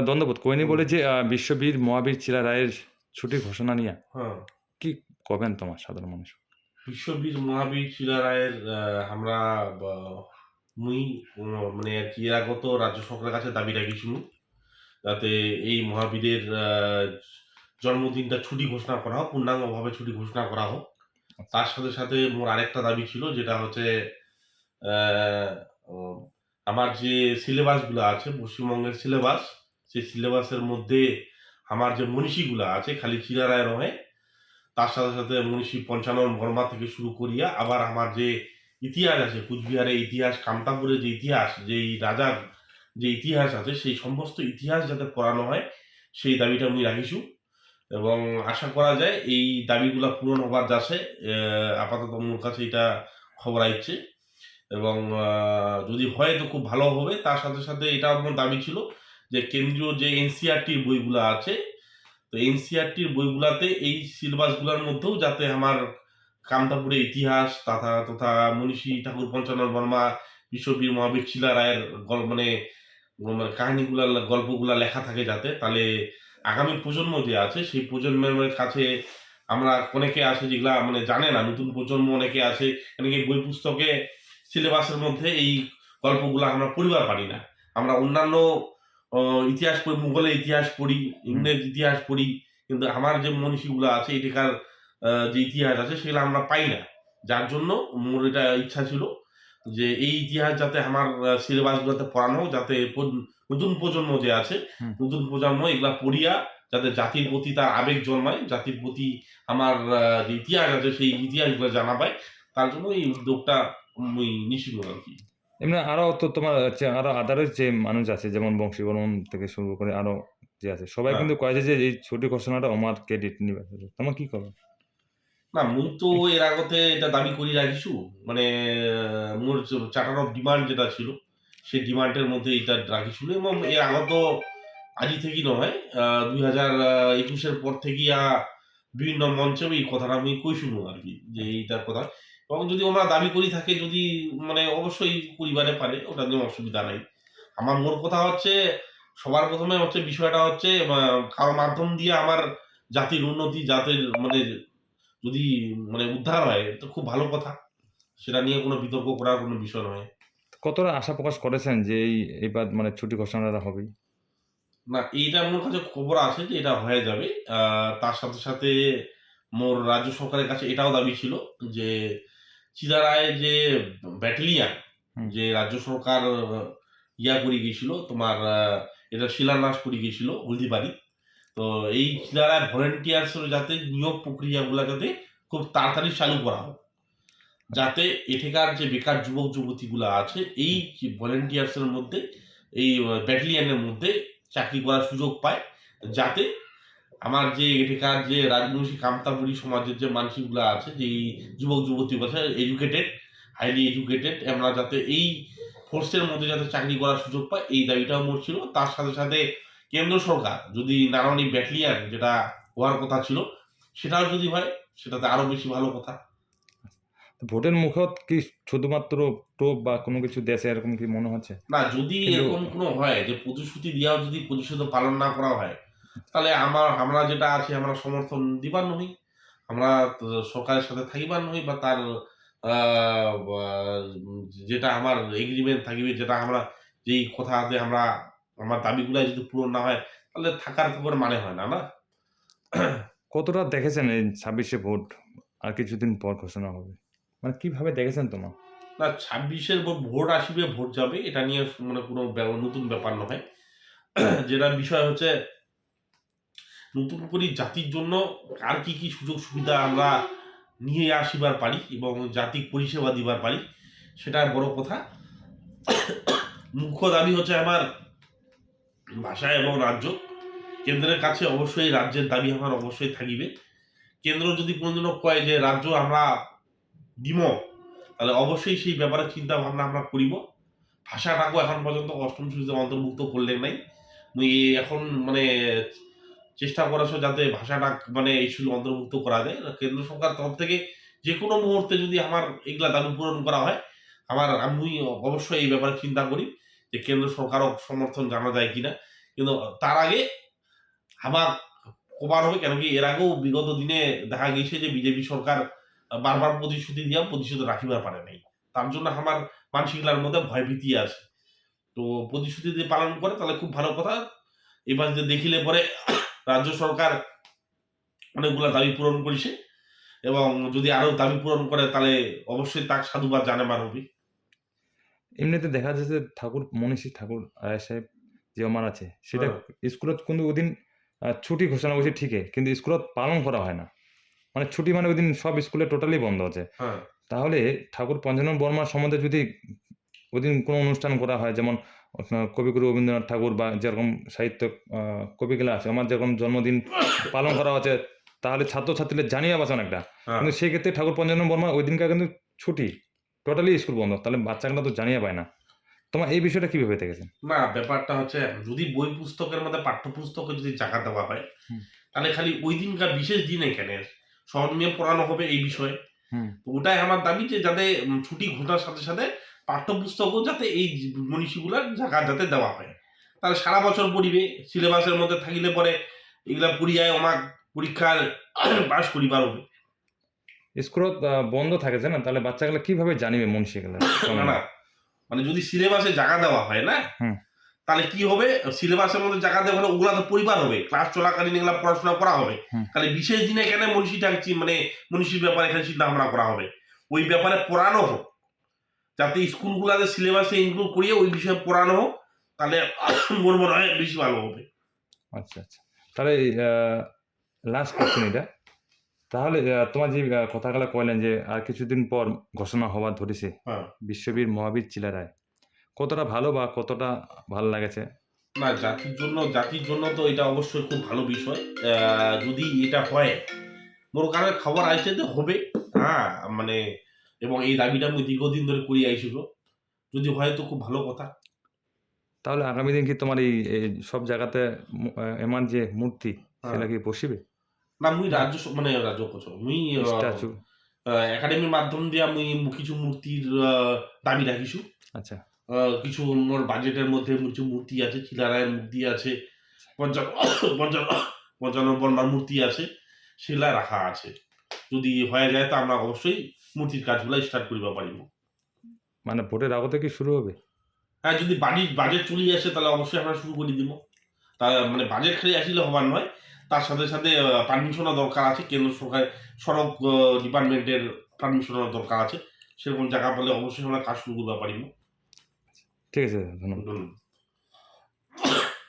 দ্বন্দ্ববোধ কোয়েনি বলে যে বিশ্ববীর মহাবীর চিলা রায়ের ছুটি ঘোষণা নিয়ে। হ্যাঁ। কি কবেন তোমার সাধারণ মানুষ? বিশ্ববীর মহাবীর শিলা রায়ের আমরা মুই মানে আর কি আগত রাজ্য সরকারের কাছে দাবি রাখিছিল যাতে এই মহাবীরের জন্মদিনটা ছুটি ঘোষণা করা হোক পূর্ণাঙ্গভাবে ছুটি ঘোষণা করা হোক। তার সাথে সাথে মোর আরেকটা দাবি ছিল যেটা হচ্ছে আমার যে সিলেবাসগুলো আছে পশ্চিমবঙ্গের সিলেবাস সেই সিলেবাসের মধ্যে আমার যে মনীষীগুলো আছে, খালি চিরারায় নয় তার সাথে সাথে মনীষী পঞ্চানন বর্মা থেকে শুরু করিয়া আবার আমার যে ইতিহাস আছে কুচবিহারের ইতিহাস কামতাপুরের যে ইতিহাস যে এই রাজার যে ইতিহাস আছে, সেই সমস্ত ইতিহাস যাতে পড়ানো হয়, সেই দাবিটা আমি রাখিছু এবং আশা করা যায় এই দাবিগুলা পূরণ হবার যাচ্ছে আপাতত মোর কাছে এটা খবর আইছে। এবং যদি হয় তো খুব ভালো হবে। তার সাথে সাথে এটা আমার দাবি ছিল যে কেন্দ্রীয় যে এনসিআরটির বইগুলো আছে, তো এনসিআরটির বইগুলাতে এই সিলেবাসগুলোর মধ্যেও যাতে আমার কামতাপুরের ইতিহাস তথা তথা মনীষী ঠাকুর পঞ্চানন বর্মা, বিশ্ববীর মহাবীর শিলা রায়ের গল- মানে মানে কাহিনীগুলা গল্পগুলা লেখা থাকে যাতে, তাহলে আগামী প্রজন্ম যে আছে, সেই প্রজন্মের কাছে আমরা অনেকে আছে যেগুলা মানে জানে না, নতুন প্রজন্ম অনেকে আছে, অনেকে বই পুস্তকে সিলেবাসের মধ্যে এই গল্পগুলো আমরা পড়িবার পারি না। আমরা অন্যান্য ইতিহাস পড়ি মুঘলের ইতিহাস পড়ি ইংরেজ ইতিহাস পড়ি কিন্তু আমার যে মনীষীগুলো আছে এটাকার যে ইতিহাস আছে সেগুলো আমরা পাই না। যার জন্য মোর এটা ইচ্ছা ছিল যে এই ইতিহাস যাতে আমার সিলেবাসগুলোতে পড়ানো হোক, যাতে নতুন প্রজন্ম যে আছে নতুন প্রজন্ম এগুলা পড়িয়া যাতে জাতির প্রতি তার আবেগ জন্মায় জাতির প্রতি আমার যে ইতিহাস আছে সেই ইতিহাসগুলো জানা পায় তার জন্য এই উদ্যোগটা নিশ্চিত আর কি। এমনি আরও তো তোমার হচ্ছে আরও আদারের যে মানুষ আছে যেমন বংশী বর্মন থেকে শুরু করে আরও যে আছে সবাই হ্যাঁ। কিন্তু কয়েছে যে এই ছুটি ঘোষণাটা আমার ক্রেডিট নিবে। তোমার কি করবে না মুই তো এর আগতে এটা দাবি করি রাখিছু মানে মোর চার্টার অফ ডিমান্ড যেটা ছিল সেই ডিমান্ডের মধ্যে এটা রাখিছিল এবং এর আগত আজই থেকেই নয় দুই হাজার একুশের পর থেকেই বিভিন্ন মঞ্চে এই কথাটা আমি কইশুনো আর কি যে এইটার কথা। এবং যদি আমরা দাবি করি থাকে যদি মানে অবশ্যই পরিবারে পারে ওটা নিয়ে অসুবিধা নাই। আমার মোর কথা হচ্ছে সবার প্রথমে হচ্ছে বিষয়টা হচ্ছে কারও মাধ্যম দিয়ে আমার জাতির উন্নতি জাতির মানে যদি মানে উদ্ধার হয় তো খুব ভালো কথা। সেটা নিয়ে কোনো বিতর্ক করার কোনো বিষয় নয়। কতটা আশা প্রকাশ করেছেন যে এই এবার মানে ছুটি ঘোষণাটা হবে না এইটা আমার কাছে খবর আছে যে এটা হয়ে যাবে। তার সাথে সাথে মোর রাজ্য সরকারের কাছে এটাও দাবি ছিল যে চিদারায় যে ব্যাটালিয়ান যে রাজ্য সরকার ইয়া করে গিয়েছিল তোমার এটা শিলান্যাস করে গিয়েছিল হলদিবাড়ি। তো এই চিদারায় ভলেন্টিয়ার্স যাতে নিয়োগ প্রক্রিয়াগুলো যাতে খুব তাড়াতাড়ি চালু করা হোক যাতে এখানকার যে বেকার যুবক যুবতীগুলো আছে এই ভলেন্টিয়ার্সের মধ্যে এই ব্যাটালিয়ানের মধ্যে চাকরি করার সুযোগ পায় যাতে আমার যে এখানকার যে রাজবংশী কামতাপুরী সমাজের যে মানসিকগুলো আছে যে যুবক যুবতী আছে এডুকেটেড হাইলি এডুকেটেড আমরা যাতে এই ফোর্সের মধ্যে যাতে চাকরি করার সুযোগ পায় এই দাবিটাও মোট ছিল। তার সাথে সাথে কেন্দ্র সরকার যদি নারায়ণী ব্যাটালিয়ান যেটা হওয়ার কথা ছিল সেটাও যদি হয় সেটাতে আরও বেশি ভালো কথা। ভোটের মুখত কি শুধুমাত্র টোপ বা কোনো কিছু দেশে এরকম কি মনে হচ্ছে? না যদি এরকম কোনো হয় যে প্রতিশ্রুতি দেওয়া যদি প্রতিশ্রুতি পালন না করা হয় তাহলে আমার আমরা যেটা আছি আমরা সমর্থন দিবার নহি। আমরা সরকারের সাথে থাকিবার নহি বা তার যেটা আমার এগ্রিমেন্ট থাকিবে যেটা আমরা যেই কথাতে আমরা আমার দাবিগুলো যদি পূরণ না হয় তাহলে থাকার কোনো মানে হয় না না? কতটা দেখেছেন এই ছাব্বিশে ভোট? আর কিছুদিন পর ঘোষণা হবে। মানে কীভাবে দেখেছেন তোমার? না ছাব্বিশের ভোট আসবে ভোট যাবে এটা নিয়ে মানে কোনো নতুন ব্যাপার নয়। যেটা বিষয় হচ্ছে নতুন করে জাতির জন্য আর কি কি সুযোগ সুবিধা আমরা নিয়ে আসিবার পারি এবং জাতিক পরিষেবা দিবার পারি, সেটা বড় কথা। মুখ্য দাবি হচ্ছে আমার ভাষা এবং রাজ্য। কেন্দ্রের কাছে অবশ্যই রাজ্যের দাবি আমার অবশ্যই থাকিবে। কেন্দ্র যদি কোনোদিনও কয় যে, রাজ্য আমরা দিব, তাহলে অবশ্যই সেই ব্যাপারে চিন্তা ভাবনা আমরা করিব। ভাষাটাকেও এখন পর্যন্ত অষ্টম সূচিতে অন্তর্ভুক্ত করলেন নাই। মুই এখন মানে চেষ্টা করেছ যাতে ভাষাটা মানে এই শুধু অন্তর্ভুক্ত করা যায়। কেন্দ্র সরকার তরফ থেকে যে কোনো মুহূর্তে যদি আমার এগুলা দাবি পূরণ করা হয়, আমার আমি অবশ্যই এই ব্যাপারে চিন্তা করি যে কেন্দ্র সরকারও সমর্থন জানা যায় কিনা। কিন্তু তার আগে আমার কবার হবে, কেন কি এর আগেও বিগত দিনে দেখা গেছে যে বিজেপি সরকার বারবার প্রতিশ্রুতি দিয়া প্রতিশ্রুতি রাখিবার পারে নাই। তার জন্য আমার মানসিকলার মধ্যে ভয়ভীতি আছে। তো প্রতিশ্রুতি যদি পালন করে, তাহলে খুব ভালো কথা। এবার যে দেখিলে পরে রাজ্য সরকার অনেকগুলা দাবি পূরণ করেছে এবং যদি আরও দাবি পূরণ করে তাহলে অবশ্যই তাক সাধুবাদ জানাবার হবে এমনিতে দেখা যাচ্ছে ঠাকুর মনীষী ঠাকুর রায় সাহেব যে আমার আছে সেটা হ্যাঁ। স্কুলত কিন্তু ওদিন ছুটি ঘোষণা করছে ঠিকই কিন্তু স্কুলত পালন করা হয় না। মানে ছুটি মানে ওদিন সব স্কুলে টোটালি বন্ধ আছে। হ্যাঁ। তাহলে ঠাকুর পঞ্চানন বর্মার সম্বন্ধে যদি ওদিন কোনো অনুষ্ঠান করা হয় যেমন কবিগুরু রবীন্দ্রনাথ ঠাকুর বা যেরকম সাহিত্য কবিগুলো আছে আমার যেরকম জন্মদিন পালন করা হচ্ছে তাহলে ছাত্রছাত্রীদের জানিয়ে পাচ্ছে অনেকটা হ্যাঁ। কিন্তু সেই ক্ষেত্রে ঠাকুর পঞ্চানন বর্মা ওই দিনকার কিন্তু ছুটি টোটালি স্কুল বন্ধ তাহলে বাচ্চাগুলো তো জানিয়ে পায় না। তোমার এই বিষয়টা কীভাবে দেখেছেন? না ব্যাপারটা হচ্ছে যদি বই পুস্তকের মধ্যে পাঠ্যপুস্তকে যদি জায়গা দেওয়া হয় তাহলে খালি ওই দিনকার বিশেষ দিন এখানে নিয়ে পড়ানো হবে এই বিষয়ে। ওটাই আমার দাবি যে যাতে ছুটি ঘটার সাথে সাথে পাঠ্যপুস্তকও যাতে এই মনীষীগুলার জায়গা যাতে দেওয়া হয়। তাহলে সারা বছর পড়িবে সিলেবাসের মধ্যে থাকিলে পরে এগুলা পড়িয়ায় আমার পরীক্ষার পাশ করিবার হবে। স্কুলত আহ, বন্ধ থাকে যে না তাহলে বাচ্চাগুলো কীভাবে জানিবে মনীষীগুলো? না না মানে যদি সিলেবাসে জায়গা দেওয়া হয় না তাহলে কি হবে? সিলেবাসের মধ্যে জায়গা দেওয়া হলে ওগুলা তো পরিবার হবে। ক্লাস চলাকালীন এগুলা পড়াশোনা করা হবে। তাহলে বিশেষ দিনে এখানে মনীষীটা চি- মানে মনীষীর ব্যাপারে এখানে চিন্তা ভাবনা করা হবে? ওই ব্যাপারে পড়ানো হোক। যাতে স্কুলগুলাতে সিলেবাসে ইনক্লুড করিয়ে ওই বিষয়ে পড়ানো হোক তাহলে মোর মনে হয় বেশি ভালো হবে। আচ্ছা আচ্ছা। তাহলে লাস্ট কোশ্চেন এটা। তাহলে তোমার যে কথাগুলো কইলেন যে আর কিছুদিন পর ঘোষণা হওয়ার ধরেছে হ্যাঁ। বিশ্ববীর মহাবীর চিলারায় কতটা ভালো বা কতটা ভালো লাগেছে? না জাতির জন্য জাতির জন্য তো এটা অবশ্যই খুব ভালো বিষয়। যদি এটা হয় মোর কারণে খবর আইছে যে হবে। হ্যাঁ মানে এবং এই দাবিটা আমি দীর্ঘদিন ধরে করি আইছিল যদি হয় তো খুব ভালো কথা। তাহলে আগামী দিন কি তোমার এই সব জায়গাতে এমন যে মূর্তি সেটা কি বসিবে? না মুই রাজ্য মানে রাজ্য মুই স্ট্যাচু একাডেমির মাধ্যম দিয়ে আমি কিছু মূর্তির দাবি রাখিছো আচ্ছা। কিছু মোর বাজেটের মধ্যে কিছু মূর্তি আছে চিলারায়ের মূর্তি আছে পঞ্চান্ন পঞ্চান্ন পঞ্চান্ন বর্মার মূর্তি আছে সেগুলা রাখা আছে। যদি হয়ে যায় তা আমরা অবশ্যই মূর্তির কাজগুলো স্টার্ট করিবা পারিব। মানে ভোটের আগতে কি শুরু হবে? হ্যাঁ যদি বাজেট বাজেট চলে আসে তাহলে অবশ্যই আমরা শুরু করে দিব। তা মানে বাজেট খালি আসলে হবার নয় তার সাথে সাথে পারমিশনও দরকার আছে। কেন্দ্র সরকার সড়ক ডিপার্টমেন্টের পারমিশনের দরকার আছে। সেরকম জায়গা পেলে অবশ্যই আমরা কাজ শুরু করতে পারিব। ঠিক আছে ধন্যবাদ।